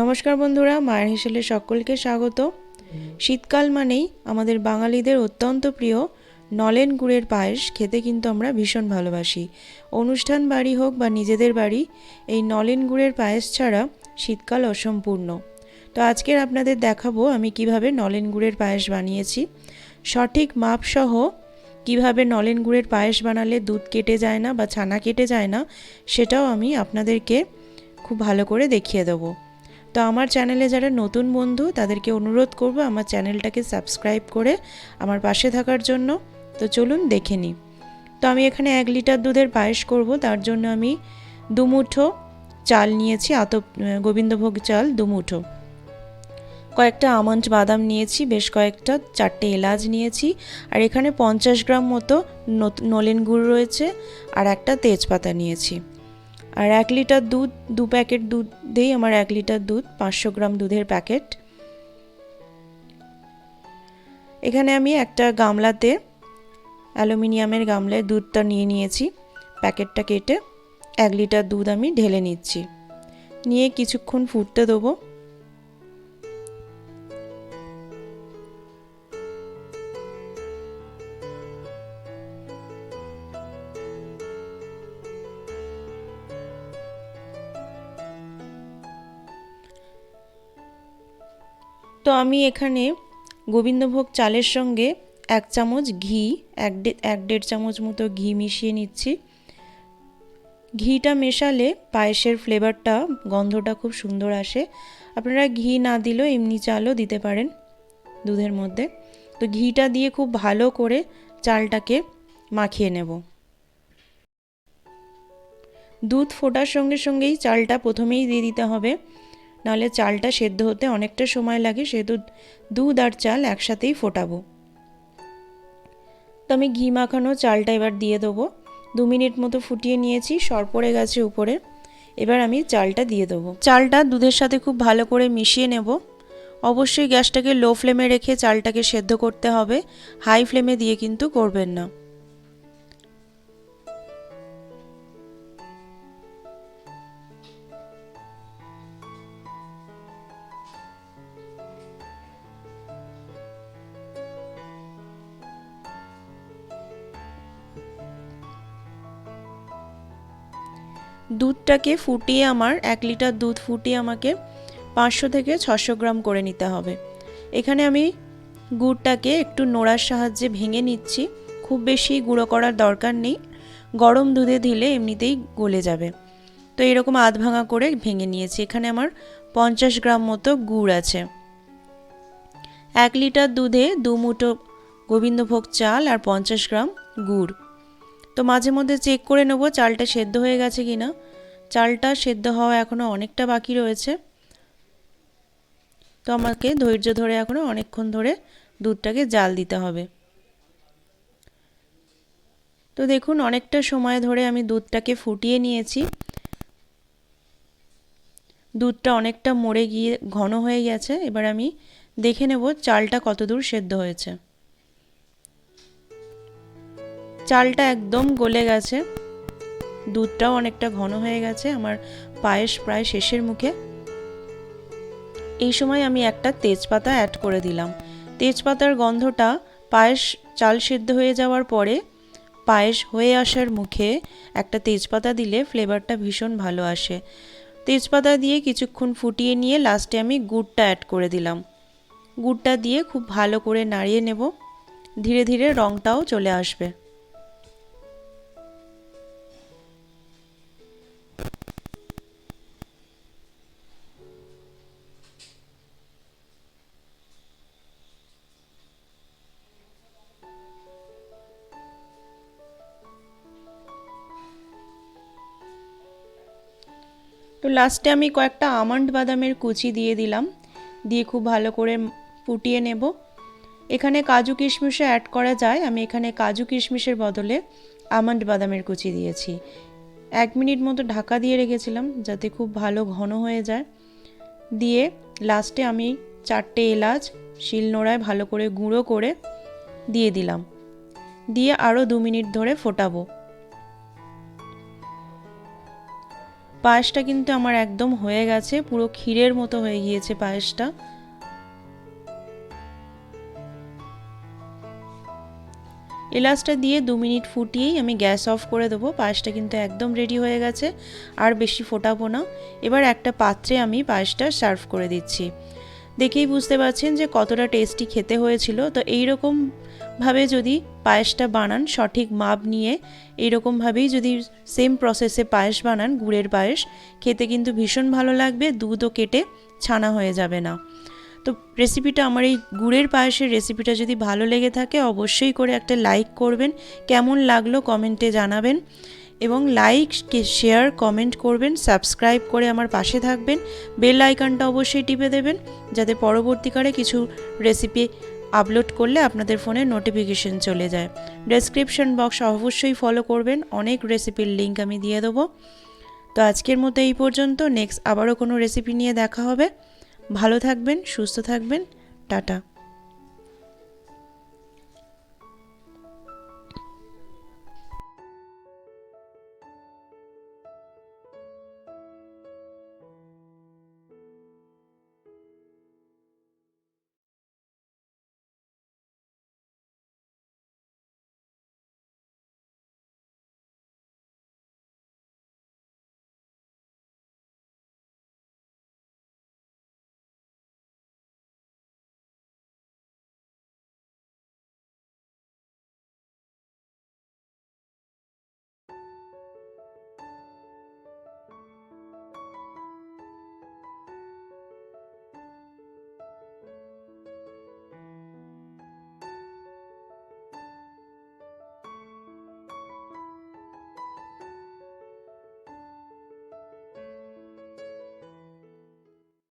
নমস্কার বন্ধুরা, মায়ের হেসেলে সকলকে স্বাগত। শীতকাল মানেই আমাদের বাঙালিদের অত্যন্ত প্রিয় নলেন গুড়ের পায়েস, খেতে কিন্তু আমরা ভীষণ ভালোবাসি। অনুষ্ঠান বাড়ি হোক বা নিজেদের বাড়ি, এই নলেন গুড়ের পায়েস ছাড়া শীতকাল অসম্পূর্ণ। তো আজকের আপনাদের দেখাবো আমি কীভাবে নলেন গুড়ের পায়েস বানিয়েছি। সঠিক মাপসহ কীভাবে নলেন গুড়ের পায়েস বানালে দুধ কেটে যায় না বা ছানা কেটে যায় না, সেটাও আমি আপনাদেরকে খুব ভালো করে দেখিয়ে দেবো। তো আমার চ্যানেলে যারা নতুন বন্ধু, তাদেরকে অনুরোধ করব আমার চ্যানেলটাকে সাবস্ক্রাইব করে আমার পাশে থাকার জন্য। তো চলুন দেখে নিই। তো আমি এখানে এক লিটার দুধের পায়েস করব, তার জন্য আমি দুমুঠো চাল নিয়েছি আত গোবিন্দভোগ চাল দুমুঠো কয়েকটা আমন্ড বাদাম নিয়েছি, বেশ কয়েকটা, চারটে এলাচ নিয়েছি, আর এখানে পঞ্চাশ গ্রাম মতো নলেন গুড় রয়েছে, আর একটা তেজপাতা নিয়েছি। আর এক লিটার দুধ, দু প্যাকেট দুধ দেই, আমার এক লিটার দুধ, পাঁচশো গ্রাম দুধের প্যাকেট। এখানে আমি একটা গামলাতে অ্যালুমিনিয়ামের গামলায় দুধটা নিয়ে নিয়েছি, প্যাকেটটা কেটে। এক লিটার দুধ আমি ঢেলে নিচ্ছি। নিয়ে কিছুক্ষণ ফুটতে দেবো। তো আমি এখানে গোবিন্দভোগ চালের সঙ্গে এক চামচ ঘি, এক এক দেড় চামচ মতো ঘি মিশিয়ে নিচ্ছি। ঘিটা মেশালে পায়েসের ফ্লেভারটা, গন্ধটা খুব সুন্দর আসে। আপনারা ঘি না দিলেও এমনি চালও দিতে পারেন দুধের মধ্যে। তো ঘিটা দিয়ে খুব ভালো করে চালটাকে মাখিয়ে নেব। দুধ ফোটার সঙ্গে সঙ্গেই চালটা প্রথমেই দিয়ে দিতে হবে। নাহলে চালটা সেদ্ধ হতে অনেকটা সময় লাগে, সেহেতু দুধ আর চাল একসাথেই ফোটাবো। তো আমি ঘি মাখানো চালটা এবার দিয়ে দেবো। দু মিনিট মতো ফুটিয়ে নিয়েছি, সর পড়ে গেছে উপরে। এবার আমি চালটা দিয়ে দেবো। চালটা দুধের সাথে খুব ভালো করে মিশিয়ে নেব। অবশ্যই গ্যাসটাকে লো ফ্লেমে রেখে চালটাকে সেদ্ধ করতে হবে। হাই ফ্লেমে দিয়ে কিন্তু করবেন না। দুধটাকে ফুটিয়ে আমার, এক লিটার দুধ ফুটিয়ে আমাকে পাঁচশো থেকে ছশো গ্রাম করে নিতে হবে। এখানে আমি গুড়টাকে একটু নোড়ার সাহায্যে ভেঙে নিচ্ছি। খুব বেশি গুঁড়ো করার দরকার নেই। গরম দুধে দিলে এমনিতেই গলে যাবে। তো এরকম আধ ভাঙা করে ভেঙে নিয়েছি। এখানে আমার পঞ্চাশ গ্রাম মতো গুড় আছে। এক লিটার দুধে দু মুঠো গোবিন্দভোগ চাল আর পঞ্চাশ গ্রাম গুড়। তো মাঝে মধ্যে চেক করে নেব চালটা সেদ্ধ হয়ে গেছে কি না চালটা সেদ্ধ হওয়া এখনও অনেকটা বাকি রয়েছে। তো আমাকে ধৈর্য ধরে এখনও অনেকক্ষণ ধরে দুধটাকে জাল দিতে হবে। তো দেখুন, অনেকটা সময় ধরে আমি দুধটাকে ফুটিয়ে নিয়েছি। দুধটা অনেকটা মরে গিয়ে ঘন হয়ে গেছে। এবার আমি দেখে নেব চালটা কতদূর সেদ্ধ হয়েছে। চালটা একদম গলে গেছে। দুধটাও অনেকটা ঘন হয়ে গেছে আমার পায়েস প্রায় শেষের মুখে। এই সময় আমি একটা তেজপাতা অ্যাড করে দিলাম। তেজপাতার গন্ধটা পায়েস চাল সেদ্ধ হয়ে যাওয়ার পরে পায়েস হয়ে আসার মুখে একটা তেজপাতা দিলে ফ্লেভারটা ভীষণ ভালো আসে। তেজপাতা দিয়ে কিছুক্ষণ ফুটিয়ে নিয়ে লাস্টে আমি গুড়টা অ্যাড করে দিলাম। গুড়টা দিয়ে খুব ভালো করে নাড়িয়ে নেব। ধীরে ধীরে রঙটাও চলে আসবে। লাস্টে আমি কয়েকটা আমন্ড বাদামের কুচি দিয়ে দিলাম। দিয়ে খুব ভালো করে ফুটিয়ে নেব। এখানে কাজু কিশমিশও অ্যাড করা যায়। আমি এখানে কাজু কিশমিশের বদলে আমন্ড বাদামের কুচি দিয়েছি। এক মিনিট মতো ঢাকা দিয়ে রেখেছিলাম যাতে খুব ভালো ঘন হয়ে যায়। দিয়ে লাস্টে আমি চারটে এলাচ শিলনোড়ায় ভালো করে গুঁড়ো করে দিয়ে দিলাম। দিয়ে আরও দু মিনিট ধরে ফোটাবো। পায়েসটা কিন্তু আমার একদম হয়ে গেছে, পুরো ক্ষীরের মতো হয়ে গিয়েছে পায়েসটা। এলাচটা দিয়ে দু মিনিট ফুটিয়েই আমি গ্যাস অফ করে দেবো, পায়েসটা কিন্তু একদম রেডি হয়ে গেছে, আর বেশি ফোটাবো না। এবার একটা পাত্রে আমি পায়েসটা সার্ভ করে দিচ্ছি। দেখেই বুঝতে পারছেন যে কতটা টেস্টি খেতে হয়েছিল, তো এই রকম ভাবে যদি পায়েসটা বানান, সঠিক মাপ নিয়ে এইরকমভাবেই যদি সেম প্রসেসে পায়েস বানান, গুড়ের পায়েস, খেতে কিন্তু ভীষণ ভালো লাগবে, দুধও কেটে ছানা হয়ে যাবে না। তো রেসিপিটা আমার এই গুড়ের পায়েসের রেসিপিটা যদি ভালো লেগে থাকে, অবশ্যই করে একটা লাইক করবেন, কেমন লাগল কমেন্টে জানাবেন এবং লাইক শেয়ার কমেন্ট করবেন সাবস্ক্রাইব করে আমার পাশে থাকবেন বেল আইকনটা অবশ্যই টিপে দেবেন, যাতে পরবর্তীকালে কিছু রেসিপি আপলোড করলে আপনাদের ফোনে নোটিফিকেশন চলে যায়। ডেসক্রিপশন বক্স অবশ্যই ফলো করবেন। অনেক রেসিপির লিঙ্ক আমি দিয়ে দেবো। তো আজকের মতো এই পর্যন্ত। নেক্সট আবারও কোনো রেসিপি নিয়ে দেখা হবে। ভালো থাকবেন, সুস্থ থাকবেন। টাটা।